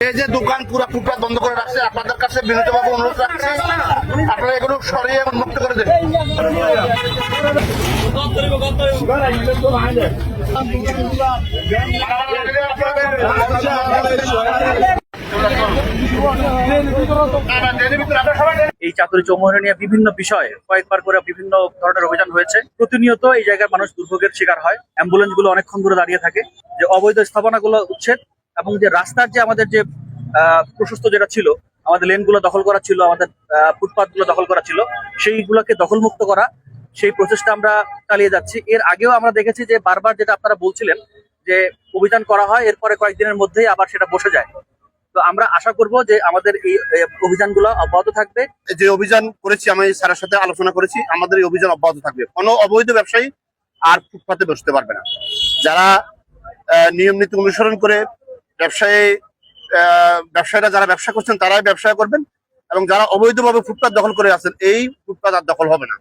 এই যে দোকান পুরা ফুটপাত বন্ধ করে রাখছে, আপনাদের কাছে বিনীতভাবে অনুরোধ রাখছি, আপনারা এগুলো সরিয়ে উন্মুক্ত করে দেন এই চাতুরি চৌমোহনী নিয়ে বিভিন্ন বিষয়ে কয়েকবার করে বিভিন্ন ধরনের অভিযান হয়েছে। প্রতিনিয়ত এই জায়গায় মানুষ দুর্ভোগের শিকার হয়। অ্যাম্বুলেন্সগুলো অনেকক্ষণ ধরে দাঁড়িয়ে থাকে। যে অবৈধ স্থাপনাগুলো উচ্ছেদ এবং যে রাস্তার যে আমাদের যে প্রশস্ত যেটা ছিল, আমাদের লেনগুলো দখল করা ছিল, আমাদের ফুটপাথগুলো দখল করা ছিল, সেইগুলোকে দখলমুক্ত করা, সেই প্রচেষ্টা আমরা চালিয়ে যাচ্ছি। এর আগেও আমরা দেখেছি যে বারবার যেটা আপনারা বলছিলেন যে অভিযান করা হয়, এরপরে কয়েকদিনের মধ্যেই আবার সেটা বসে যায়। তো আমরা আশা করব যে আমাদের এই অভিযানগুলো অব্যাহত থাকবে। যে অভিযান করেছি, আমি স্যারের সাথে আলোচনা করেছি, আমাদের এই অভিযান অব্যাহত থাকবে। কোনো অবৈধ ব্যবসায়ী আর ফুটপাতে বসতে পারবে না। যারা নিয়ম নীতি অনুসরণ করে ব্যবসায়ী ব্যবসায়ীরা যারা ব্যবসা করছেন তারাই ব্যবসা করবেন এবং যারা অবৈধভাবে ফুটপাত দখল করে আছেন, এই ফুটপাত আর দখল হবে না।